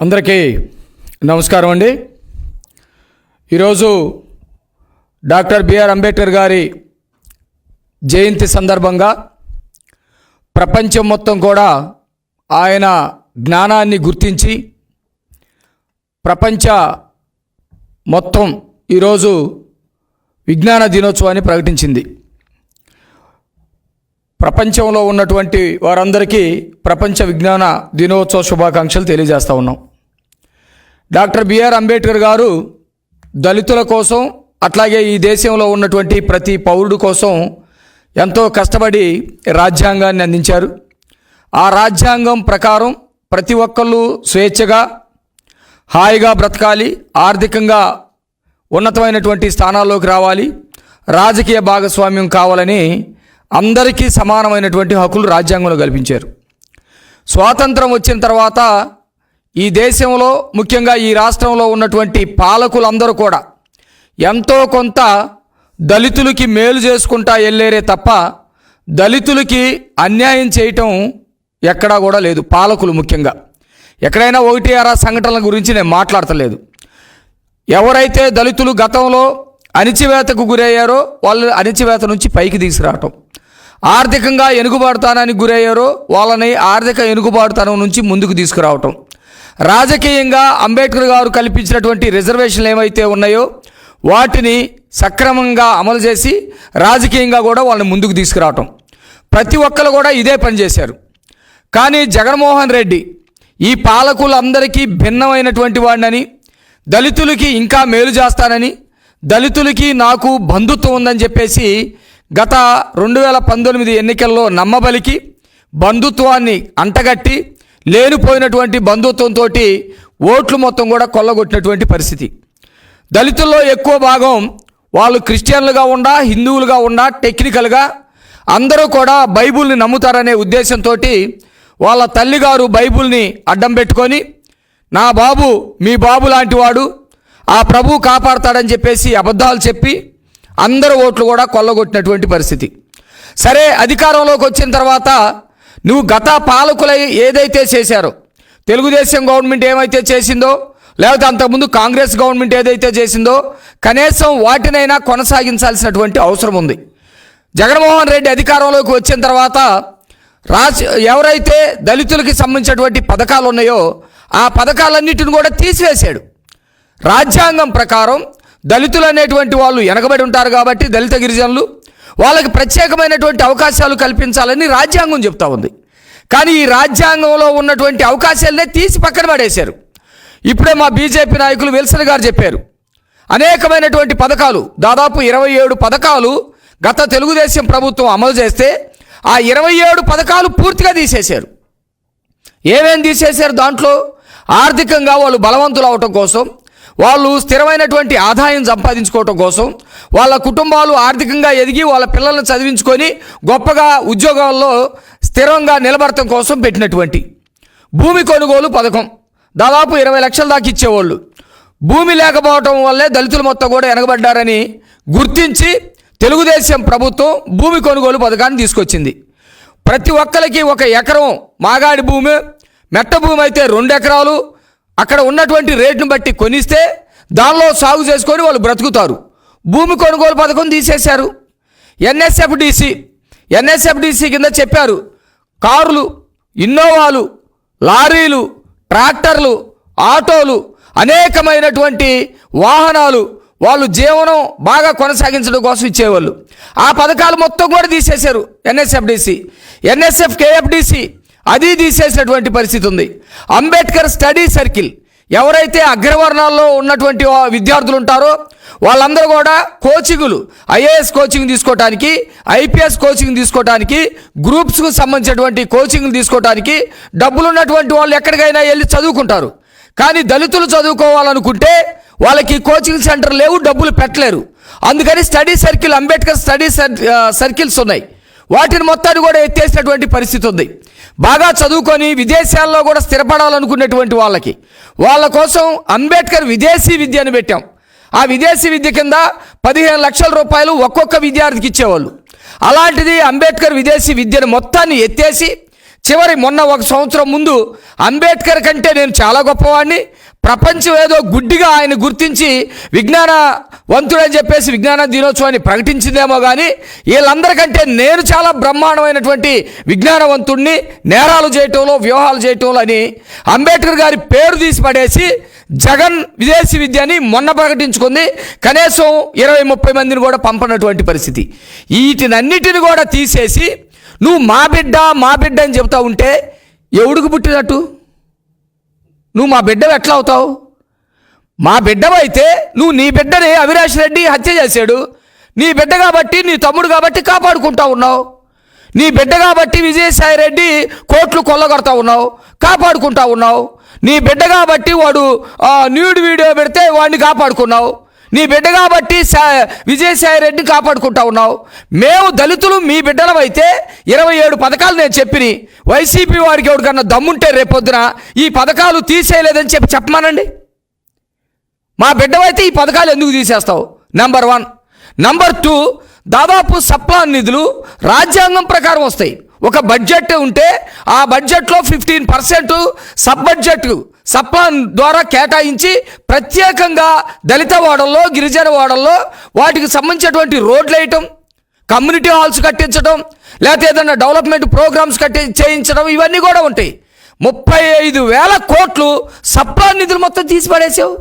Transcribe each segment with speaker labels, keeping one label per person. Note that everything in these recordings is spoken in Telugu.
Speaker 1: అందరికీ నమస్కారం అండి. ఈరోజు డాక్టర్ బిఆర్ అంబేద్కర్ గారి జయంతి సందర్భంగా ప్రపంచం మొత్తం కూడా ఆయన జ్ఞానాన్ని గుర్తించి ప్రపంచ మొత్తం ఈరోజు విజ్ఞాన దినోత్సవాన్ని ప్రకటించింది. ప్రపంచంలో ఉన్నటువంటి వారందరికీ ప్రపంచ విజ్ఞాన దినోత్సవ శుభాకాంక్షలు తెలియజేస్తా ఉన్నాం. డాక్టర్ బిఆర్ అంబేద్కర్ గారు దళితుల కోసం అట్లాగే ఈ దేశంలో ఉన్నటువంటి ప్రతి పౌరుడు కోసం ఎంతో కష్టపడి రాజ్యాంగాన్ని అందించారు. ఆ రాజ్యాంగం ప్రకారం ప్రతి ఒక్కళ్ళు స్వేచ్ఛగా హాయిగా బ్రతకాలి ఆర్థికంగా ఉన్నతమైనటువంటి స్థానాల్లోకి రావాలి రాజకీయ భాగస్వామ్యం కావాలని అందరికీ సమానమైనటువంటి హక్కులు రాజ్యాంగంలో కల్పించారు. స్వాతంత్రం వచ్చిన తర్వాత ఈ దేశంలో ముఖ్యంగా ఈ రాష్ట్రంలో ఉన్నటువంటి పాలకులందరూ కూడా ఎంతో కొంత దళితులకి మేలు చేసుకుంటా వెళ్ళేరే తప్ప దళితులకి అన్యాయం చేయటం ఎక్కడా కూడా లేదు. పాలకులు ముఖ్యంగా. ఎక్కడైనా ఒకటి అరా సంఘటనల గురించి నేను మాట్లాడతలేదు. ఎవరైతే దళితులు గతంలో అణిచివేతకు గురయ్యారో వాళ్ళు అణిచివేత నుంచి పైకి తీసుకురావటం. ఆర్థికంగా ఎనుగుబాటుతానానికి గురయ్యారో వాళ్ళని ఆర్థిక ఎనుగుబాటుతనం నుంచి ముందుకు తీసుకురావటం. రాజకీయంగా అంబేద్కర్ గారు కల్పించినటువంటి రిజర్వేషన్లు ఏమైతే ఉన్నాయో వాటిని సక్రమంగా అమలు చేసి రాజకీయంగా కూడా వాళ్ళని ముందుకు తీసుకురావటం. ప్రతి ఒక్కరు కూడా ఇదే పనిచేశారు కానీ జగన్మోహన్ రెడ్డి ఈ పాలకులందరికీ భిన్నమైనటువంటి వాడినని దళితులకి ఇంకా మేలు చేస్తానని దళితులకి నాకు బంధుత్వం ఉందని చెప్పేసి గత రెండు వేల పంతొమ్మిది ఎన్నికల్లో నమ్మబలికి బంధుత్వాన్ని అంటగట్టి లేనిపోయినటువంటి బంధుత్వంతో ఓట్లు మొత్తం కూడా కొల్లగొట్టినటువంటి పరిస్థితి. దళితుల్లో ఎక్కువ భాగం వాళ్ళు క్రిస్టియన్లుగా ఉండా హిందువులుగా ఉండా టెక్నికల్గా అందరూ కూడా బైబుల్ని నమ్ముతారనే ఉద్దేశంతో వాళ్ళ తల్లిగారు బైబుల్ని అడ్డం పెట్టుకొని నా బాబు మీ బాబు లాంటి వాడు ఆ ప్రభు కాపాడతాడని చెప్పేసి అబద్ధాలు చెప్పి అందరు ఓట్లు కూడా కొల్లగొట్టినటువంటి పరిస్థితి. సరే అధికారంలోకి వచ్చిన తర్వాత నువ్వు గత పాలకులై ఏదైతే చేశారో తెలుగుదేశం గవర్నమెంట్ ఏమైతే చేసిందో లేకపోతే అంతకుముందు కాంగ్రెస్ గవర్నమెంట్ ఏదైతే చేసిందో కనీసం వాటినైనా కొనసాగించాల్సినటువంటి అవసరం ఉంది. జగన్మోహన్ రెడ్డి అధికారంలోకి వచ్చిన తర్వాత రాజ్ ఎవరైతే దళితులకి సంబంధించినటువంటి పథకాలు ఉన్నాయో ఆ పథకాలన్నిటిని కూడా తీసివేశాడు. రాజ్యాంగం ప్రకారం దళితులు అనేటువంటి వాళ్ళు వెనకబడి ఉంటారు కాబట్టి దళిత గిరిజనులు వాళ్ళకి ప్రత్యేకమైనటువంటి అవకాశాలు కల్పించాలని రాజ్యాంగం చెప్తా ఉంది. కానీ ఈ రాజ్యాంగంలో ఉన్నటువంటి అవకాశాలనే తీసి పక్కన పడేశారు. ఇప్పుడే మా బీజేపీ నాయకులు విల్సన్ గారు చెప్పారు. అనేకమైనటువంటి పథకాలు దాదాపు ఇరవై ఏడు పథకాలు గత తెలుగుదేశం ప్రభుత్వం అమలు చేస్తే ఆ ఇరవై ఏడు పథకాలు పూర్తిగా తీసేశారు. ఏమేమి తీసేశారు దాంట్లో? ఆర్థికంగా వాళ్ళు బలవంతులు అవటం కోసం వాళ్ళు స్థిరమైనటువంటి ఆదాయం సంపాదించుకోవటం కోసం వాళ్ళ కుటుంబాలు ఆర్థికంగా ఎదిగి వాళ్ళ పిల్లల్ని చదివించుకొని గొప్పగా ఉద్యోగాల్లో స్థిరంగా నిలబడటం కోసం పెట్టినటువంటి భూమి కొనుగోలు పథకం. దాదాపు ఇరవై లక్షల దాకా ఇచ్చేవాళ్ళు. భూమి లేకపోవటం వల్లే దళితులు మొత్తం కూడా వెనకబడ్డారని గుర్తించి తెలుగుదేశం ప్రభుత్వం భూమి కొనుగోలు పథకాన్ని తీసుకొచ్చింది. ప్రతి ఒక్కరికి ఒక ఎకరం మాగాడి భూమి మెట్ట భూమి అయితే రెండు ఎకరాలు అక్కడ ఉన్నటువంటి రేటును బట్టి కొనిస్తే దానిలో సాగు చేసుకొని వాళ్ళు బ్రతుకుతారు. భూమి కొనుగోలు పథకం తీసేశారు. ఎన్ఎస్ఎఫ్డిసి ఎన్ఎస్ఎఫ్డిసి కింద చెప్పారు కారులు ఇన్నోవాలు లారీలు ట్రాక్టర్లు ఆటోలు అనేకమైనటువంటి వాహనాలు వాళ్ళు జీవనం బాగా కొనసాగించడం కోసం ఇచ్చేవాళ్ళు. ఆ పథకాలు మొత్తం కూడా తీసేశారు ఎన్ఎస్ఎఫ్డిసి ఎన్ఎస్ఎఫ్ కేఎఫ్డిసి అది తీసేసినటువంటి పరిస్థితి ఉంది. అంబేద్కర్ స్టడీ సర్కిల్ ఎవరైతే అగ్రవర్ణాల్లో ఉన్నటువంటి విద్యార్థులు ఉంటారో వాళ్ళందరూ కూడా కోచింగులు ఐఏఎస్ కోచింగ్ తీసుకోవడానికి ఐపీఎస్ కోచింగ్ తీసుకోవడానికి గ్రూప్స్కు సంబంధించినటువంటి కోచింగ్లు తీసుకోవడానికి డబ్బులు ఉన్నటువంటి వాళ్ళు ఎక్కడికైనా వెళ్ళి చదువుకుంటారు. కానీ దళితులు చదువుకోవాలనుకుంటే వాళ్ళకి కోచింగ్ సెంటర్ లేవు డబ్బులు పెట్టలేరు. అందుకని study circle Ambedkar study cir- circles ఉన్నాయి. వాటిని మొత్తాన్ని కూడా ఎత్తేసినటువంటి పరిస్థితి ఉంది. బాగా చదువుకొని విదేశాల్లో కూడా స్థిరపడాలనుకునేటువంటి వాళ్ళకి. వాళ్ళ కోసం అంబేద్కర్ విదేశీ విద్యను పెట్టాం. ఆ విదేశీ విద్య కింద పదిహేను లక్షల రూపాయలు ఒక్కొక్క విద్యార్థికి ఇచ్చేవాళ్ళు. అలాంటిది అంబేద్కర్ విదేశీ విద్యను మొత్తాన్ని ఎత్తేసి చివరి మొన్న ఒక సంవత్సరం ముందు అంబేద్కర్ కంటే నేను చాలా గొప్పవాడిని ప్రపంచం ఏదో గుడ్డిగా ఆయన గుర్తించి విజ్ఞానవంతుడని చెప్పేసి విజ్ఞాన దినోత్సవాన్ని ప్రకటించిందేమో కానీ వీళ్ళందరికంటే నేను చాలా బ్రహ్మాండమైనటువంటి విజ్ఞానవంతుడిని నేరాలు చేయటంలో వ్యూహాలు చేయటంలో అని అంబేద్కర్ గారి పేరు తీసి పడేసి జగన్ విదేశీ విద్యని మొన్న ప్రకటించుకుంది. కనీసం ఇరవై ముప్పై మందిని కూడా పంపనటువంటి పరిస్థితి. వీటినన్నిటిని కూడా తీసేసి నువ్వు మా బిడ్డ మా బిడ్డ అని చెప్తా ఉంటే ఎవడికి పుట్టినట్టు? నువ్వు మా బిడ్డవి ఎట్లా అవుతావు? మా బిడ్డవైతే నువ్వు నీ బిడ్డని అవినాష్ రెడ్డి హత్య చేశాడు. నీ బిడ్డ కాబట్టి నీ తమ్ముడు కాబట్టి కాపాడుకుంటా ఉన్నావు. నీ బిడ్డ కాబట్టి విజయసాయి రెడ్డి కోట్లు కొల్లగొడతా ఉన్నావు. కాపాడుకుంటా ఉన్నావు. నీ బిడ్డ కాబట్టి వాడు న్యూడ్ వీడియో పెడితే వాడిని కాపాడుకున్నావు. నీ బిడ్డ కాబట్టి విజయసాయి రెడ్డిని కాపాడుకుంటా ఉన్నావు. మేము దళితులు మీ బిడ్డలమైతే ఇరవై ఏడు పథకాలు నేను చెప్పిని. వైసీపీ వారికి ఎవరికన్నా దమ్ముంటే రేపొద్దున ఈ పథకాలు తీసేయలేదని చెప్పి చెప్పమానండి. మా బిడ్డవైతే ఈ పథకాలు ఎందుకు తీసేస్తావు? నెంబర్ వన్ నెంబర్ టూ దాదాపు సప్లా నిధులు రాజ్యాంగం ప్రకారం వస్తాయి. ఒక బడ్జెట్ ఉంటే ఆ బడ్జెట్లో fifteen percent sub budget sub plan ద్వారా కేటాయించి ప్రత్యేకంగా దళిత వాడల్లో గిరిజన వాడల్లో వాటికి సంబంధించినటువంటి రోడ్లు వేయటం కమ్యూనిటీ హాల్స్ కట్టించడం లేకపోతే ఏదైనా డెవలప్మెంట్ ప్రోగ్రామ్స్ కట్టి చేయించడం ఇవన్నీ కూడా ఉంటాయి. ముప్పై ఐదు వేల కోట్లు సప్లాన్ నిధులు మొత్తం తీసి పడేసావు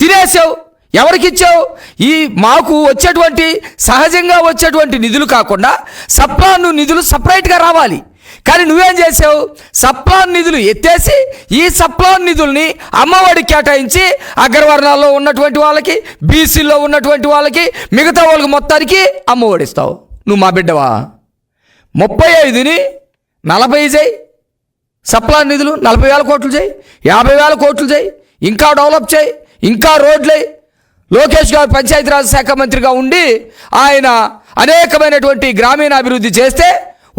Speaker 1: తినేసావు ఎవరికి ఇచ్చావు ఈ మాకు వచ్చేటువంటి సహజంగా వచ్చేటువంటి నిధులు కాకుండా సప్లాన్ నిధులు సపరేట్గా రావాలి. కానీ నువ్వేం చేసావు? సప్లాన్ నిధులు ఎత్తేసి ఈ సప్లాన్ నిధుల్ని అమ్మఒడికి కేటాయించి అగ్రవర్ణాల్లో ఉన్నటువంటి వాళ్ళకి బీసీలో ఉన్నటువంటి వాళ్ళకి మిగతా వాళ్ళకి మొత్తానికి అమ్మఒడి ఇస్తావు. నువ్వు మా బిడ్డవా? ముప్పై ఐదుని నలభై చేయి. సప్లాన్ నిధులు నలభై వేల కోట్లు చేయి. యాభై వేల కోట్లు చేయి. ఇంకా డెవలప్ చేయి. ఇంకా రోడ్లే లోకేష్ గారు పంచాయతీరాజ్ శాఖ మంత్రిగా ఉండి ఆయన అనేకమైనటువంటి గ్రామీణ అభివృద్ధి చేస్తే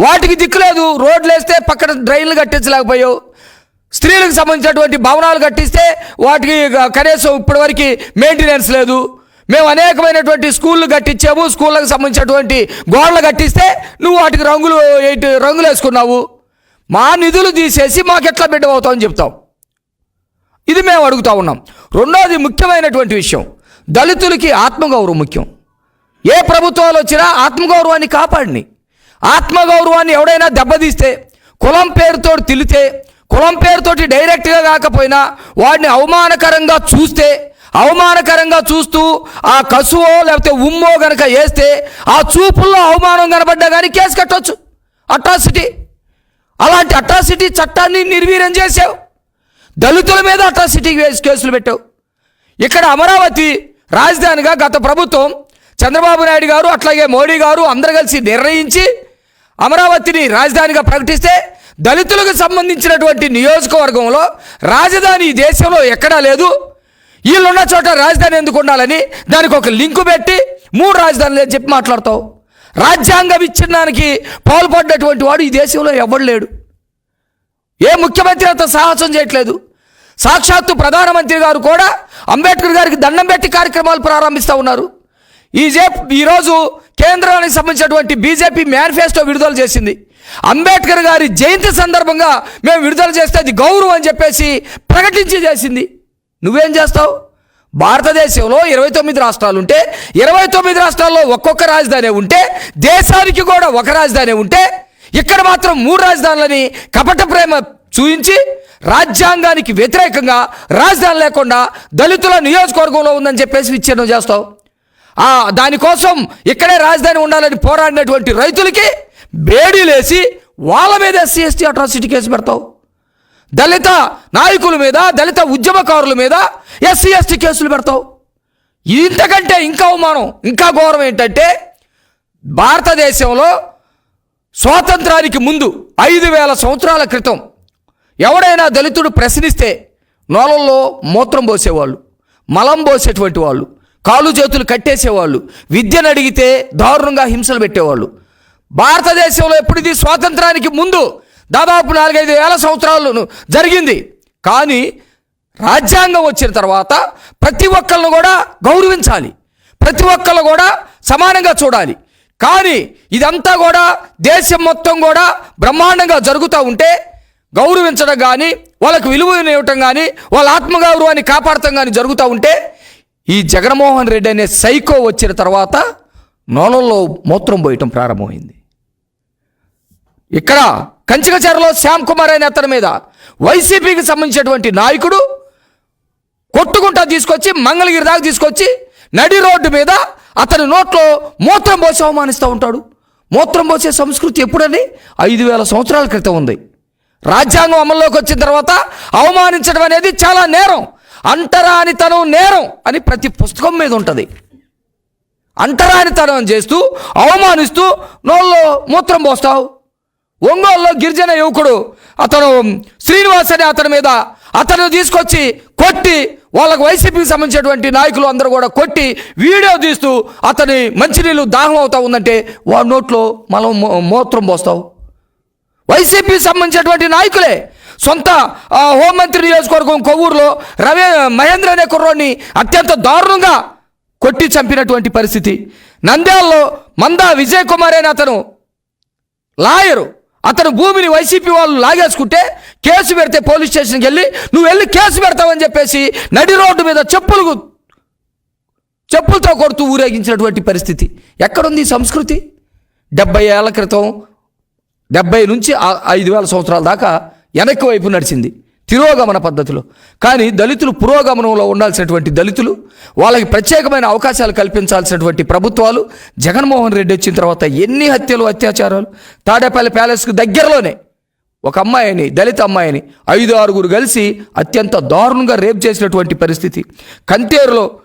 Speaker 1: వాటికి దిక్కులేదు రోడ్లు వేస్తే పక్కన డ్రైన్లు కట్టించలేకపోయావు. స్త్రీలకు సంబంధించినటువంటి భవనాలు కట్టిస్తే వాటికి కనీసం ఇప్పటివరకు మెయింటెనెన్స్ లేదు. మేము అనేకమైనటువంటి స్కూళ్ళు కట్టించాము. స్కూళ్ళకు సంబంధించినటువంటి గోడలు కట్టిస్తే నువ్వు వాటికి రంగులు ఎయిట్ రంగులు వేసుకున్నావు. మా నిధులు తీసేసి మాకెట్లా బిడ్డ అవుతామని చెప్తాం ఇది మేము అడుగుతా ఉన్నాం. రెండోది ముఖ్యమైనటువంటి విషయం. దళితులకి ఆత్మగౌరవం ముఖ్యం. ఏ ప్రభుత్వాలు వచ్చినా ఆత్మగౌరవాన్ని కాపాడిని. ఆత్మగౌరవాన్ని ఎవడైనా దెబ్బతీస్తే కులం పేరుతో తిలితే కులం పేరుతోటి డైరెక్ట్గా కాకపోయినా వాడిని అవమానకరంగా చూస్తే అవమానకరంగా చూస్తూ ఆ కసువో లేకపోతే ఉమ్మో గనక వేస్తే ఆ చూపుల్లో అవమానం కనబడ్డా కానీ కేసు కట్టొచ్చు. అట్రాసిటీ. అలాంటి అట్రాసిటీ చట్టాన్ని నిర్వీర్యం చేసావు దళితుల మీద అట్రాసిటీ కేసులు పెట్టావు. ఇక్కడ అమరావతి రాజధానిగా గత ప్రభుత్వం చంద్రబాబు నాయుడు గారు అట్లాగే మోడీ గారు అందరు కలిసి నిర్ణయించి అమరావతిని రాజధానిగా ప్రకటిస్తే దళితులకు సంబంధించినటువంటి నియోజకవర్గంలో రాజధాని దేశంలో ఎక్కడా లేదు. వీళ్ళున్న చోట రాజధాని ఎందుకు ఉండాలని దానికి ఒక లింకు పెట్టి మూడు రాజధానులు అని చెప్పి మాట్లాడతావు. రాజ్యాంగ విచ్ఛిన్నానికి పాల్పడ్డటువంటి వాడు ఈ దేశంలో ఎవడు లేడు. ఏ ముఖ్యమంత్రి అంత సాహసం చేయట్లేదు. సాక్షాత్తు ప్రధానమంత్రి గారు కూడా అంబేద్కర్ గారికి దండం పెట్టి కార్యక్రమాలు ప్రారంభిస్తూ ఉన్నారు. ఈ ఈరోజు కేంద్రానికి సంబంధించినటువంటి బీజేపీ మేనిఫెస్టో విడుదల చేసింది. అంబేద్కర్ గారి జయంతి సందర్భంగా మేము విడుదల చేస్తే అది గౌరవం అని చెప్పేసి ప్రకటించి చేసింది. నువ్వేం చేస్తావు? భారతదేశంలో ఇరవై తొమ్మిది రాష్ట్రాలు ఉంటే ఇరవై తొమ్మిది రాష్ట్రాల్లో ఒక్కొక్క రాజధాని ఉంటే దేశానికి కూడా ఒక రాజధాని ఉంటే ఇక్కడ మాత్రం మూడు రాజధానులని కపట ప్రేమ చూయించి రాజ్యాంగానికి వ్యతిరేకంగా రాజధాని లేకుండా దళితుల నియోజకవర్గంలో ఉందని చెప్పేసి విచ్ఛిన్నం చేస్తావు. ఆ దానికోసం ఇక్కడే రాజధాని ఉండాలని పోరాడినటువంటి రైతులకి బేడీలేసి వాళ్ళ మీద ఎస్సీ ఎస్టీ అట్రాసిటీ కేసు పెడతావు. దళిత నాయకుల మీద దళిత ఉద్యమకారుల మీద ఎస్సీ ఎస్టీ కేసులు పెడతావు. ఇంతకంటే ఇంకా అవమానం ఇంకా ఘోరం ఏంటంటే భారతదేశంలో స్వాతంత్రానికి ముందు ఐదు వేల సంవత్సరాల క్రితం ఎవడైనా దళితుడు ప్రశ్నిస్తే నోలల్లో మూత్రం పోసేవాళ్ళు మలం పోసేటువంటి వాళ్ళు కాలు చేతులు కట్టేసేవాళ్ళు విద్యను అడిగితే దారుణంగా హింసలు పెట్టేవాళ్ళు. భారతదేశంలో ఎప్పుడిది స్వాతంత్రానికి ముందు దాదాపు నాలుగైదు వేల సంవత్సరాలు జరిగింది. కానీ రాజ్యాంగం వచ్చిన తర్వాత ప్రతి ఒక్కళ్ళను కూడా గౌరవించాలి. ప్రతి ఒక్కళ్ళు కూడా సమానంగా చూడాలి. కానీ ఇదంతా కూడా దేశం మొత్తం కూడా బ్రహ్మాండంగా జరుగుతూ ఉంటే గౌరవించడం కానీ వాళ్ళకు విలువను ఇవ్వటం కానీ వాళ్ళ ఆత్మగౌరవాన్ని కాపాడటం కానీ జరుగుతూ ఉంటే ఈ జగన్మోహన్ రెడ్డి అనే సైకో వచ్చిన తర్వాత నోలల్లో మూత్రం పోయటం ప్రారంభమైంది. ఇక్కడ కంచికచర్లో శ్యామ్ కుమార్ అనే అతని మీద వైసీపీకి సంబంధించినటువంటి నాయకుడు కొట్టుకుంటా తీసుకొచ్చి మంగళగిరి దాకా తీసుకొచ్చి నడి రోడ్డు మీద అతని నోట్లో మూత్రం పోసి అవమానిస్తూ ఉంటాడు. మూత్రం పోసే సంస్కృతి ఎప్పుడని ఐదు వేల సంవత్సరాల క్రితం ఉంది. రాజ్యాంగం అమల్లోకి వచ్చిన తర్వాత అవమానించడం అనేది చాలా నేరం. అంటరానితనం నేరం అని ప్రతి పుస్తకం మీద ఉంటుంది. అంటరానితనం చేస్తూ అవమానిస్తూ నోళ్ళలో మూత్రం పోస్తావు. ఒంగోలులో గిరిజన యువకుడు అతను శ్రీనివాస్ అనే అతని మీద అతను తీసుకొచ్చి కొట్టి వాళ్ళకు వైసీపీకి సంబంధించినటువంటి నాయకులు అందరూ కూడా కొట్టి వీడియో తీస్తూ అతని మంచినీళ్ళు దాహం అవుతా ఉందంటే వాడి నోట్లో మనం మూత్రం పోస్తావు. వైసీపీ సంబంధించినటువంటి నాయకులే సొంత హోంమంత్రి నియోజకవర్గం కొవ్వూరులో రవి మహేంద్ర అనే కుర్రోడిని అత్యంత దారుణంగా కొట్టి చంపినటువంటి పరిస్థితి. నంద్యాలలో మందా విజయ్ కుమార్ అనే అతను లాయరు. అతను భూమిని వైసీపీ వాళ్ళు లాగేసుకుంటే కేసు పెడితే పోలీస్ స్టేషన్కి వెళ్ళి నువ్వు వెళ్ళి కేసు పెడతావని చెప్పేసి నడి రోడ్డు మీద చెప్పులు చెప్పులతో కొడుతూ ఊరేగించినటువంటి పరిస్థితి. ఎక్కడుంది సంస్కృతి? డెబ్బై ఏళ్ళ క్రితం డెబ్బై నుంచి ఐదు వేల సంవత్సరాల దాకా వెనక్కి వైపు నడిచింది. తిరోగమన పద్ధతిలో. కానీ దళితులు పురోగమనంలో ఉండాల్సినటువంటి దళితులు వాళ్ళకి ప్రత్యేకమైన అవకాశాలు కల్పించాల్సినటువంటి ప్రభుత్వాలు జగన్మోహన్ రెడ్డి వచ్చిన తర్వాత ఎన్ని హత్యలు అత్యాచారాలు తాడేపల్లి ప్యాలెస్కు దగ్గరలోనే ఒక అమ్మాయిని దళిత అమ్మాయిని ఐదు ఆరుగురు కలిసి అత్యంత దారుణంగా రేప్ చేసినటువంటి పరిస్థితి. కంతేరులో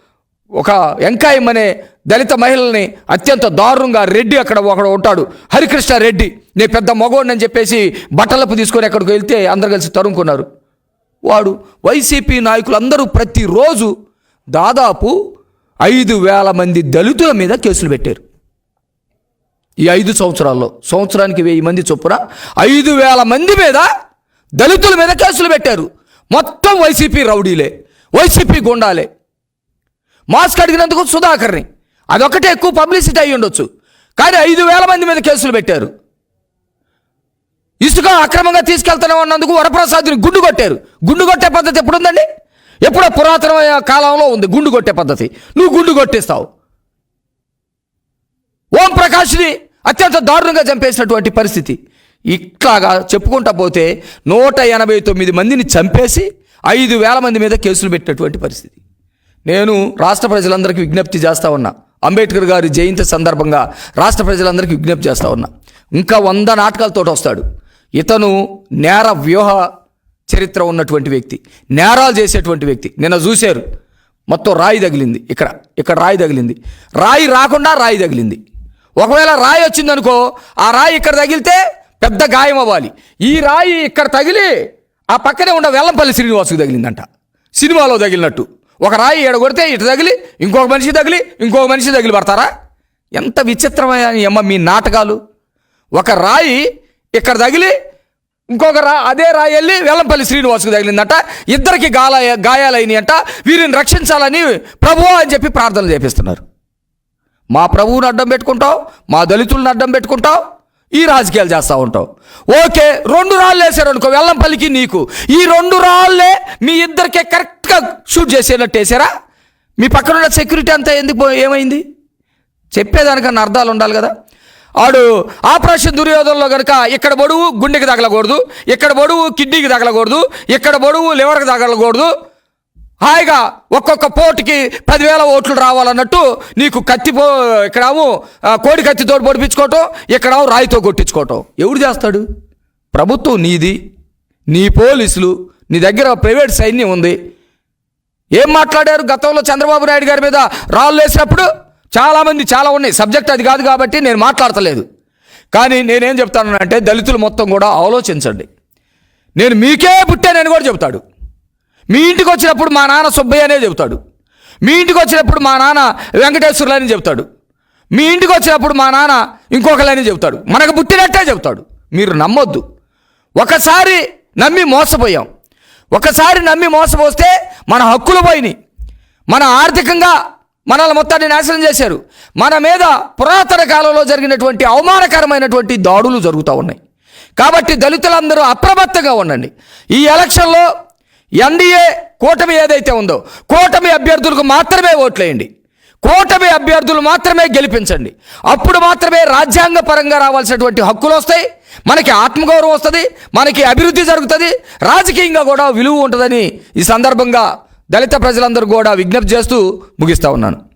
Speaker 1: ఒక ఎంకాయం అనే దళిత మహిళని అత్యంత దారుణంగా రెడ్డి అక్కడ ఒకడు ఉంటాడు. హరికృష్ణ రెడ్డి నేను పెద్ద మగోడిని అని చెప్పేసి బట్టలపు తీసుకొని అక్కడికి వెళ్తే అందరు కలిసి తరుముకున్నారు. వాడు వైసీపీ నాయకులందరూ ప్రతిరోజు దాదాపు ఐదు వేల మంది దళితుల మీద కేసులు పెట్టారు. ఈ ఐదు సంవత్సరాల్లో సంవత్సరానికి వెయ్యి మంది చొప్పున ఐదు వేల మంది మీద దళితుల మీద కేసులు పెట్టారు. మొత్తం వైసీపీ రౌడీలే వైసీపీ గుండాలే. మాస్క్ అడిగినందుకు సుధాకర్ని. అదొకటే ఎక్కువ పబ్లిసిటీ అయి ఉండొచ్చు. కానీ ఐదు వేల మంది మీద కేసులు పెట్టారు. ఇసుక అక్రమంగా తీసుకెళ్తున్నాం అన్నందుకు వరప్రసాద్ని గుండు కొట్టారు. గుండు కొట్టే పద్ధతి ఎప్పుడుందండి? ఎప్పుడో పురాతనమైన కాలంలో ఉంది గుండు కొట్టే పద్ధతి. నువ్వు గుండు కొట్టేస్తావు. ఓం ప్రకాష్ని అత్యంత దారుణంగా చంపేసినటువంటి పరిస్థితి. ఇట్లాగా చెప్పుకుంటా పోతే నూట ఎనభై తొమ్మిది మందిని చంపేసి ఐదు వేల మంది మీద కేసులు పెట్టినటువంటి పరిస్థితి. నేను రాష్ట్ర ప్రజలందరికీ విజ్ఞప్తి చేస్తా ఉన్నా. అంబేద్కర్ గారి జయంతి సందర్భంగా రాష్ట్ర ప్రజలందరికీ విజ్ఞప్తి చేస్తా ఉన్నా. ఇంకా వంద నాటకాలతో వస్తాడు ఇతను నేర వ్యూహ చరిత్ర ఉన్నటువంటి వ్యక్తి. నేరాలు చేసేటువంటి వ్యక్తి. నిన్న చూశారు. మొత్తం రాయి తగిలింది ఇక్కడ. ఇక్కడ రాయి తగిలింది. రాయి రాకుండా రాయి తగిలింది. ఒకవేళ రాయి వచ్చిందనుకో ఆ రాయి ఇక్కడ తగిలితే పెద్ద గాయం అవ్వాలి. ఈ రాయి ఇక్కడ తగిలి ఆ పక్కనే ఉన్న వెల్లంపల్లి శ్రీనివాసుకు తగిలిందంట. సినిమాలో తగిలినట్టు. ఒక రాయి ఈడ కొడితే ఇటు తగిలి ఇంకొక మనిషి తగిలి ఇంకొక మనిషి తగిలి పడతారా? ఎంత విచిత్రమైన అమ్మ మీ నాటకాలు. ఒక రాయి ఇక్కడ తగిలి ఇంకొక రా అదే రాయి వెళ్ళి వెల్లంపల్లి శ్రీనివాసుకు తగిలిందట. ఇద్దరికి గాల గాయాలైనాయి అంట వీరిని రక్షించాలని ప్రభు అని చెప్పి ప్రార్థనలు చేపిస్తున్నారు. మా ప్రభువుని అడ్డం పెట్టుకుంటావు మా దళితులను అడ్డం పెట్టుకుంటావు ఈ రాజకీయాలు చేస్తూ ఉంటావు. ఓకే రెండు రాళ్ళు వేసారు అనుకో వెల్లంపల్లికి నీకు. ఈ రెండు రాళ్ళే మీ ఇద్దరికే కరెక్ట్గా షూట్ చేసేటట్టు వేసారా? మీ పక్కన ఉన్న సెక్యూరిటీ అంతా ఎందుకు ఏమైంది? చెప్పేదానికన్నా అర్థాలు ఉండాలి కదా. ఆడు ఆపరేషన్ దుర్యోధనలో కనుక ఇక్కడ బొడువు గుండెకి తగలకూడదు ఇక్కడ బొడువు కిడ్నీకి తగలకూడదు ఇక్కడ బొడువు లివర్కి తగలకూడదు హాయిగా ఒక్కొక్క పోటుకి పదివేల ఓట్లు రావాలన్నట్టు నీకు కత్తి పో ఇక్కడేమో కోడి కత్తితో పొడిపించుకోవటం ఇక్కడేమో రాయితో కొట్టించుకోవటం ఎవడు చేస్తాడు? ప్రభుత్వం నీది నీ పోలీసులు నీ దగ్గర ప్రైవేట్ సైన్యం ఉంది. ఏం మాట్లాడారు గతంలో చంద్రబాబు నాయుడు గారి మీద? రాళ్ళు వేసినప్పుడు చాలామంది చాలా ఉన్నాయి. సబ్జెక్ట్ అది కాదు కాబట్టి నేను మాట్లాడతలేదు. కానీ నేనేం చెప్తానంటే దళితులు మొత్తం కూడా ఆలోచించండి. నేను మీకే పుట్టానని కూడా చెబుతాడు మీ ఇంటికి వచ్చినప్పుడు మా నాన్న సుబ్బయ్య అనే చెబుతాడు. మీ ఇంటికి వచ్చినప్పుడు మా నాన్న వెంకటేశ్వర్లు అని చెబుతాడు. మీ ఇంటికి వచ్చినప్పుడు మా నాన్న ఇంకొకలని చెబుతాడు. మనకు పుట్టినట్టే చెబుతాడు. మీరు నమ్మొద్దు. ఒకసారి నమ్మి మోసపోయాం. ఒకసారి నమ్మి మోసపోస్తే మన హక్కులు పోయినాయి. మన ఆర్థికంగా మనల్ని మొత్తాన్ని నాశనం చేశారు. మన మీద పురాతన కాలంలో జరిగినటువంటి అవమానకరమైనటువంటి దాడులు జరుగుతూ ఉన్నాయి. కాబట్టి దళితులందరూ అప్రమత్తంగా ఉండండి. ఈ ఎలక్షన్లో ఎన్డీఏ కూటమి ఏదైతే ఉందో కూటమి అభ్యర్థులకు మాత్రమే ఓట్లేయండి. కూటమి అభ్యర్థులు మాత్రమే గెలిపించండి. అప్పుడు మాత్రమే రాజ్యాంగ పరంగా రావాల్సినటువంటి హక్కులు వస్తాయి మనకి ఆత్మగౌరవం వస్తుంది మనకి అభివృద్ధి జరుగుతుంది రాజకీయంగా కూడా విలువ ఉంటుందని ఈ సందర్భంగా దళిత ప్రజలందరూ కూడా విజ్ఞప్తి చేస్తూ ముగిస్తూ ఉన్నాను.